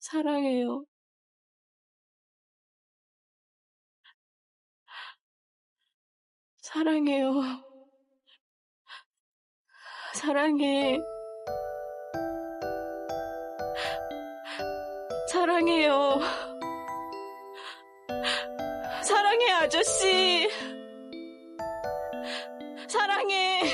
사랑해요. 사랑해요. 사랑해. 사랑해요. 사랑해, 아저씨. 사랑해.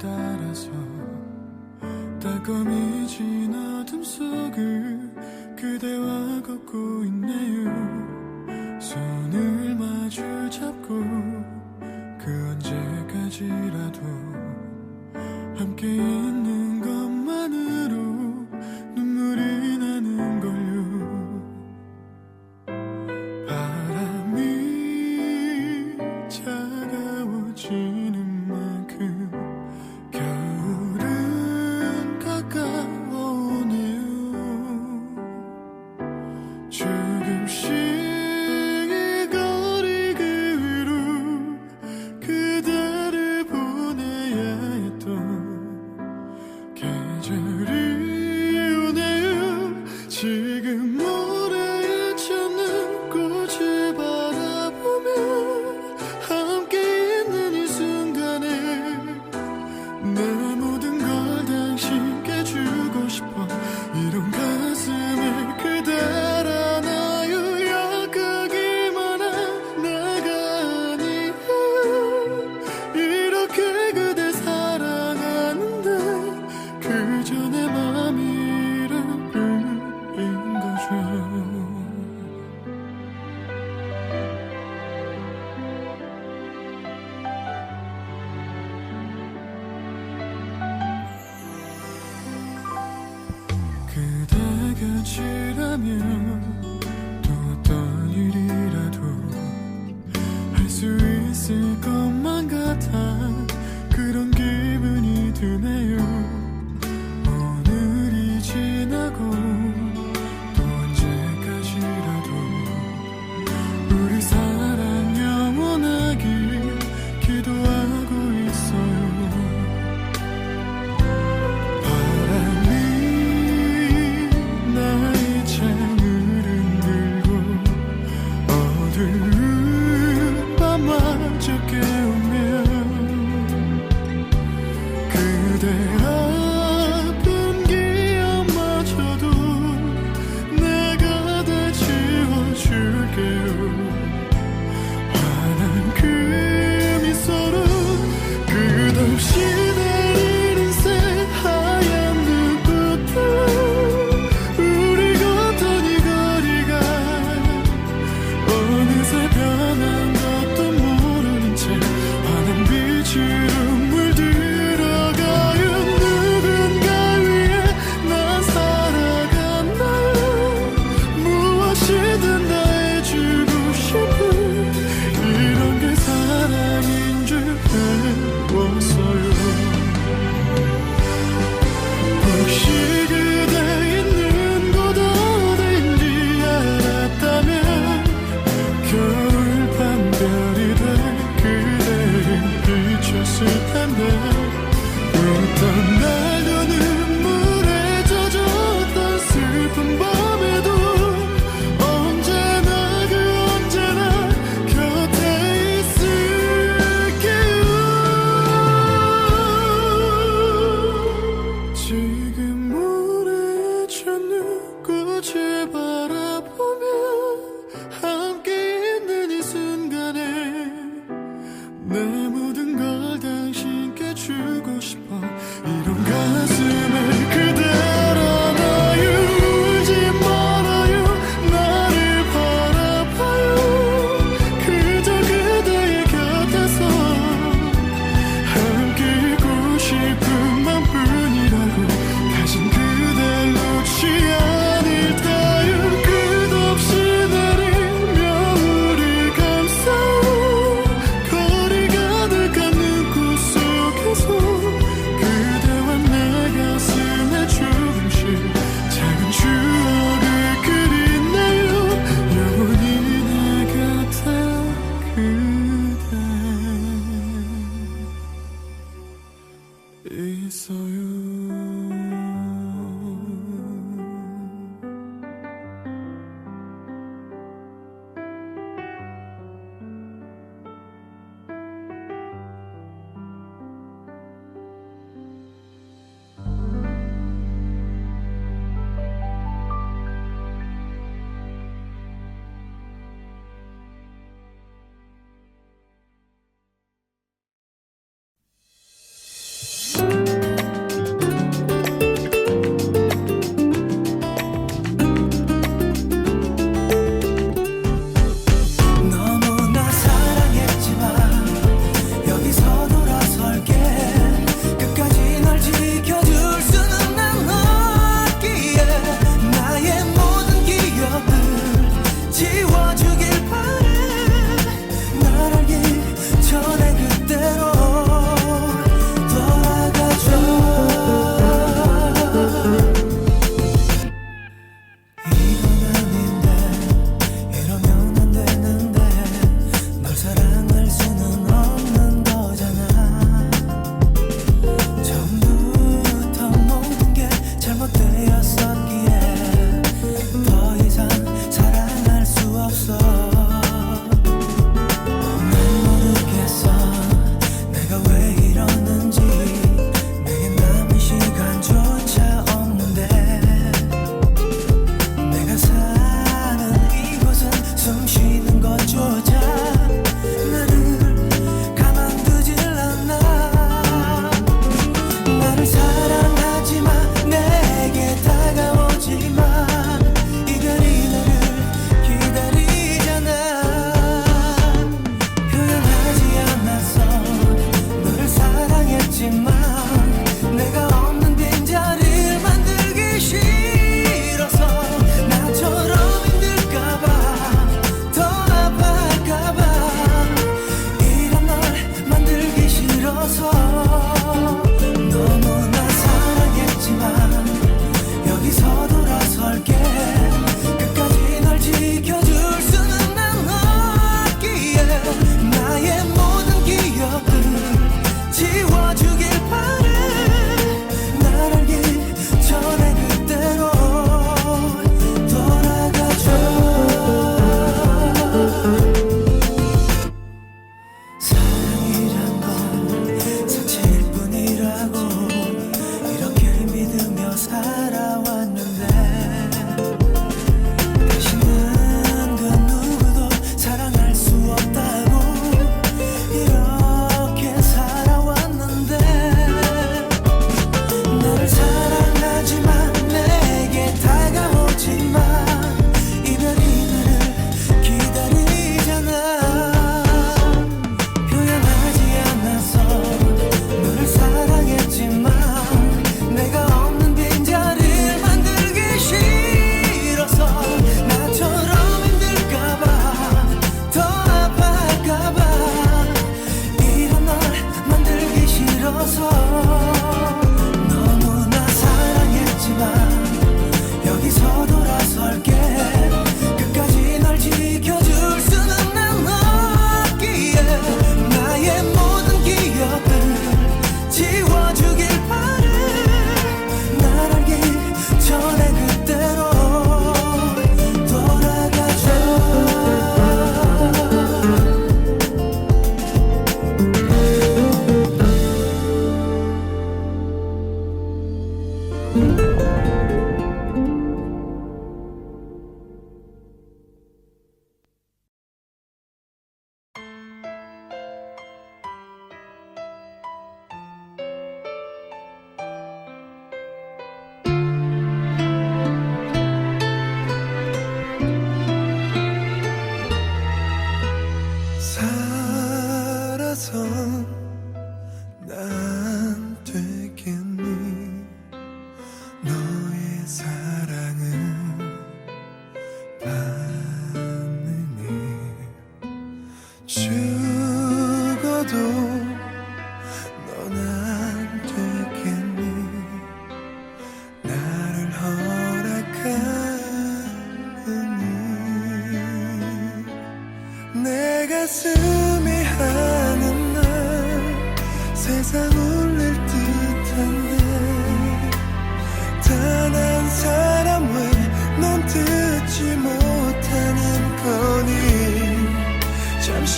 따라서 따검이 지나 둠 속을 그대와 걷고 있네요. 손을 마주 잡고 그 언제까지라도 함께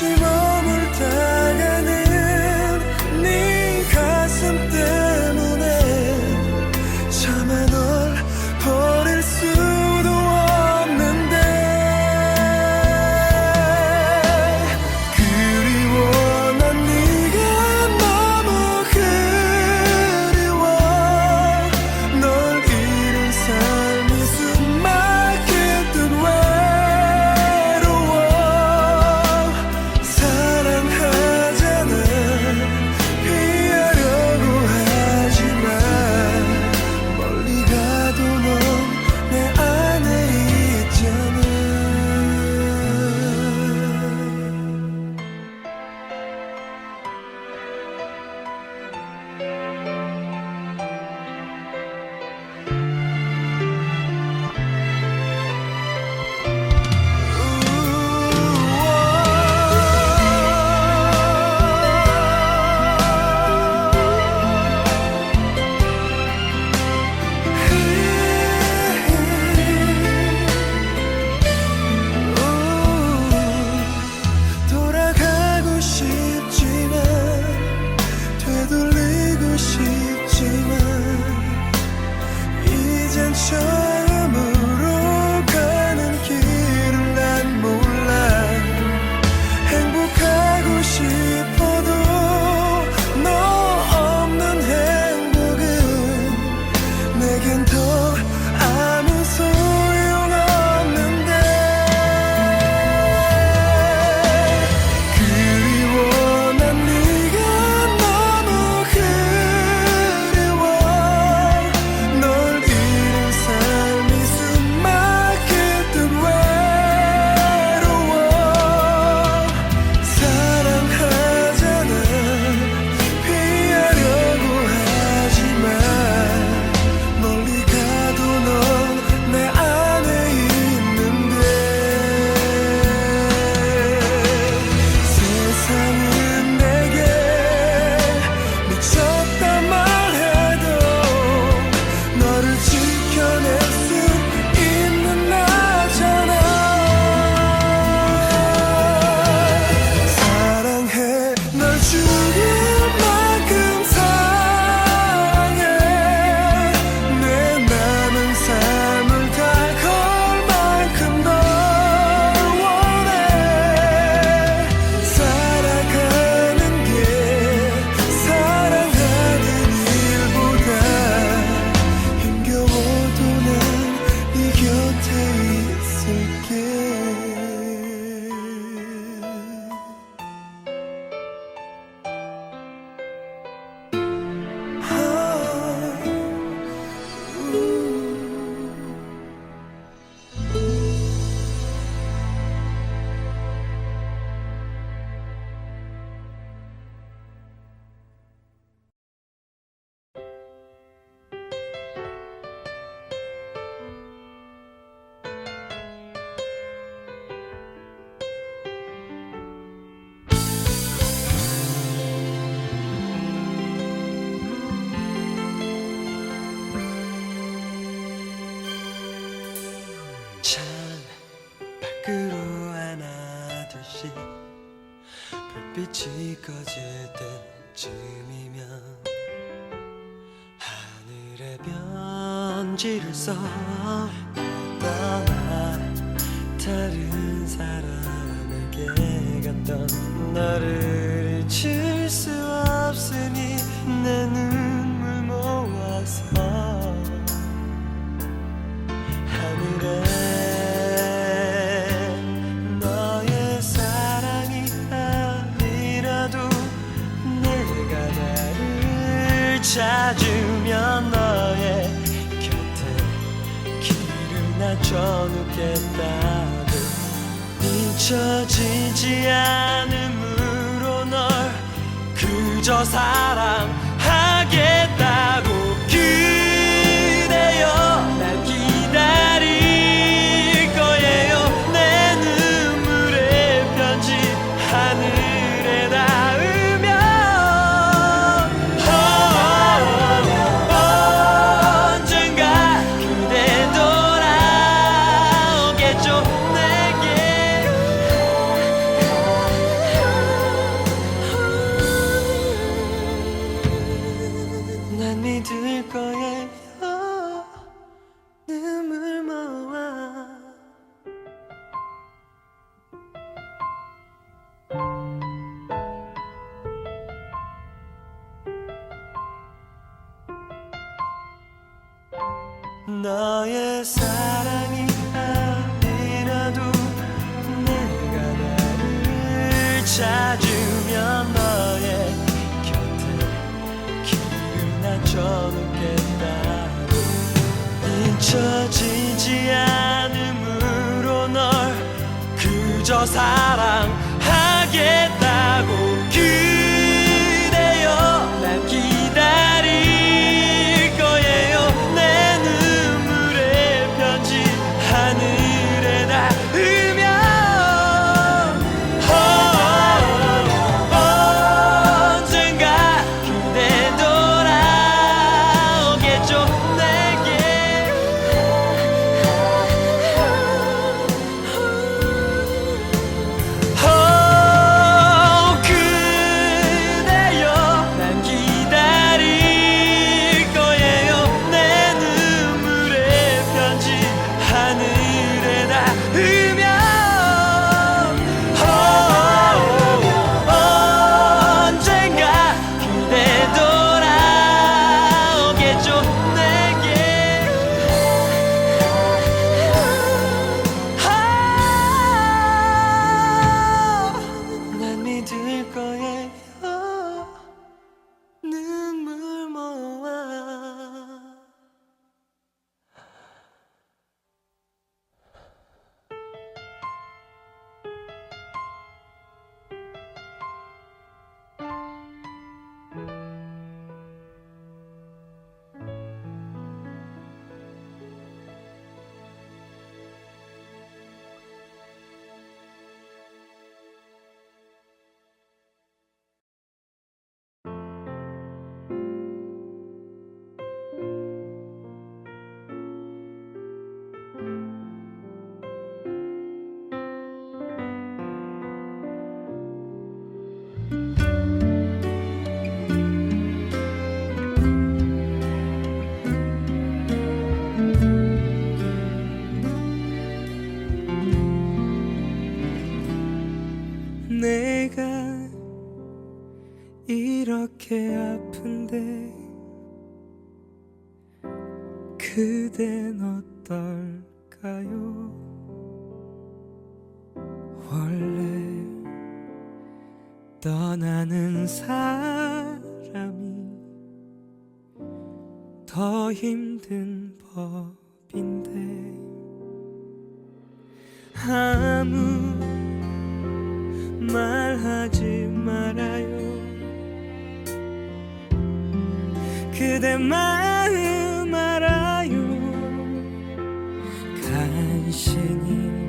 You. wrote 내겐 더 없어 떠나 다른 사람에게 갔던 너를 잊을 수 없으니 내 눈물 모아서 하늘에 너의 사랑이 아니라도 내가 나를 찾으면 져놓겠다고. 잊혀지지 않음으로 널 그저 사랑하겠다 믿을 거예요. 눈물 모아. 너의 사랑하겠다고 내가 이렇게 아픈데 그댄 어떨까요? 원래 떠나는 사람이 더 힘든 법인데 아무 말하지 말아요. 그대 마음 알아요. 간신히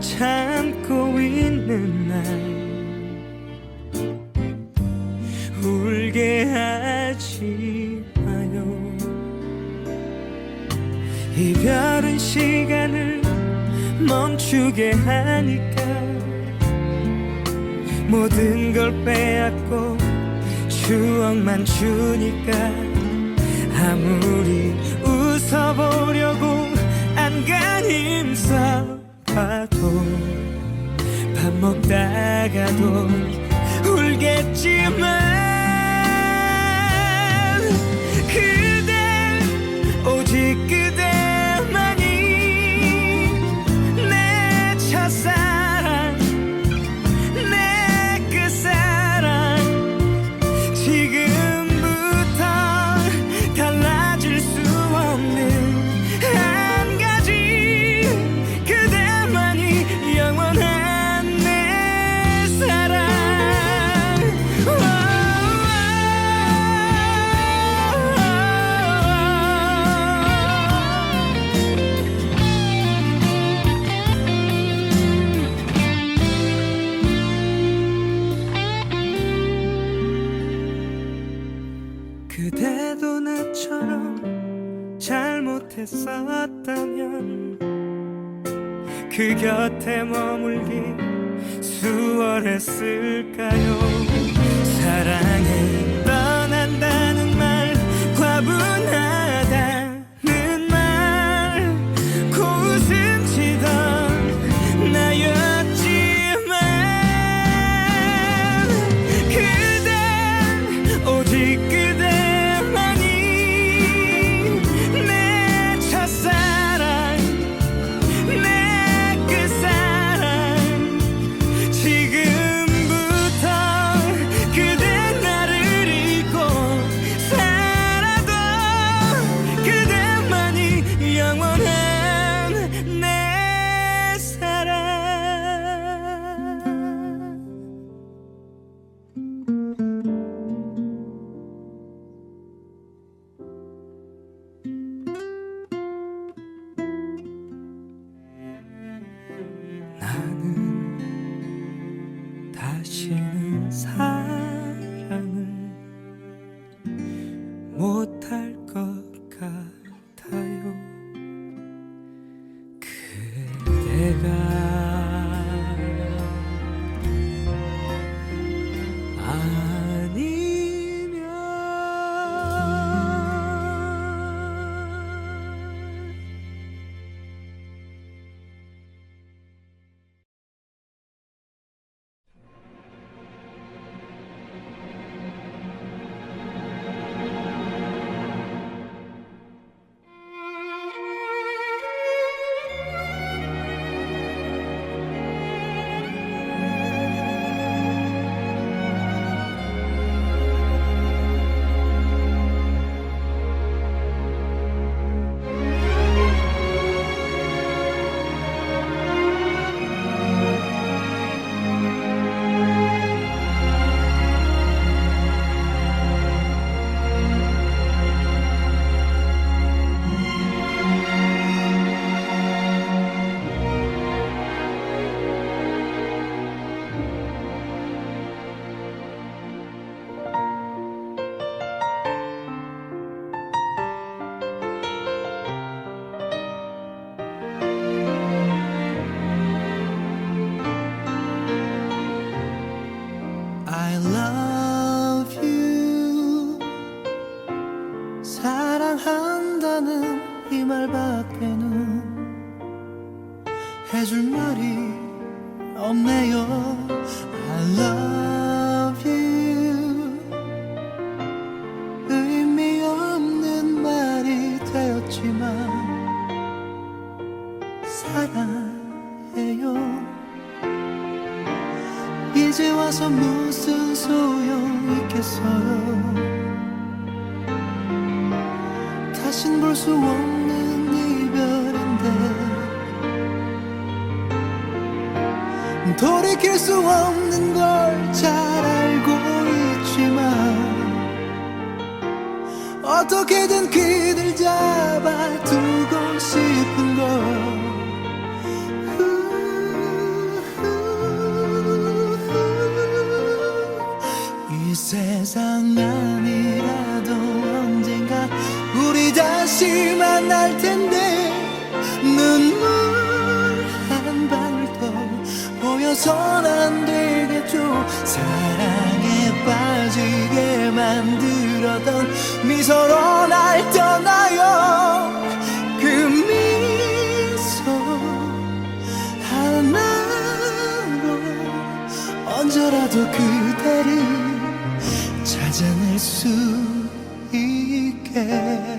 참고 있는 날 울게 하지 마요. 이별은 시간을 멈추게 하니까 모든 걸 빼앗고 추억만 주니까 아무리 웃어보려고 안간 힘 써봐도 밥 먹다가도 울겠지만 그 되었지만 사랑해요. 이제 와서 무슨 소용 있겠어요? 다신 볼 수 없는 이별인데 돌이킬 수 없는 걸잘 어떻게든 그댈 잡아두고 싶은 걸. 이 세상 아니라도 언젠가 우리 다시 만날 텐데 눈물 한 방울 더 보여선 안되 만들었던 미소로 날 떠나요. 그 미소 하나로 언제라도 그대를 찾아낼 수 있게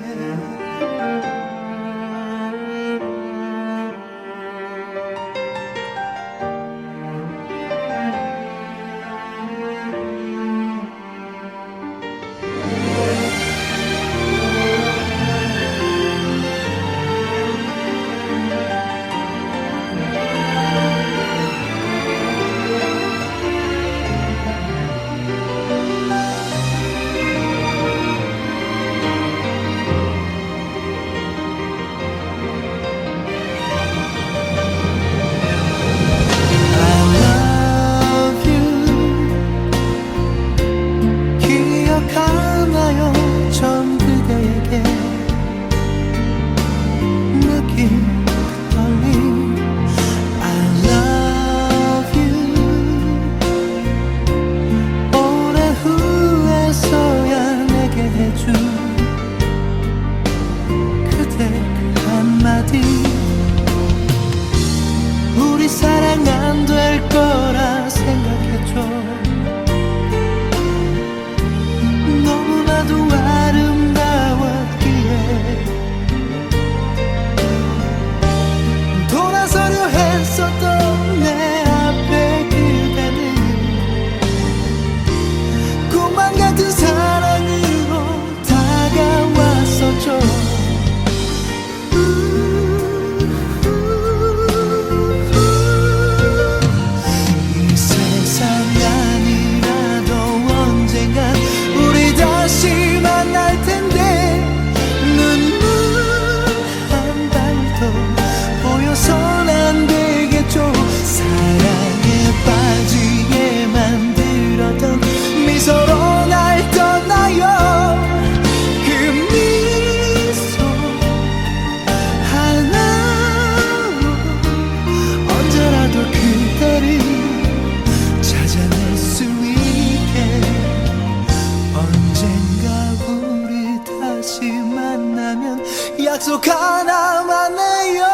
다시 만나면 약속 하나만 해요.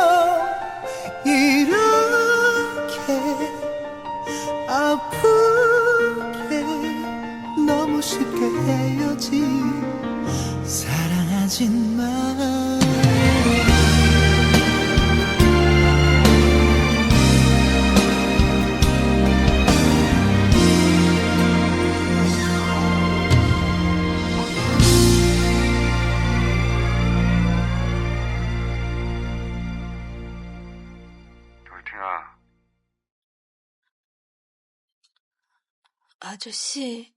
이렇게 아프게 너무 쉽게 헤어지 사랑하진 마. 아저씨,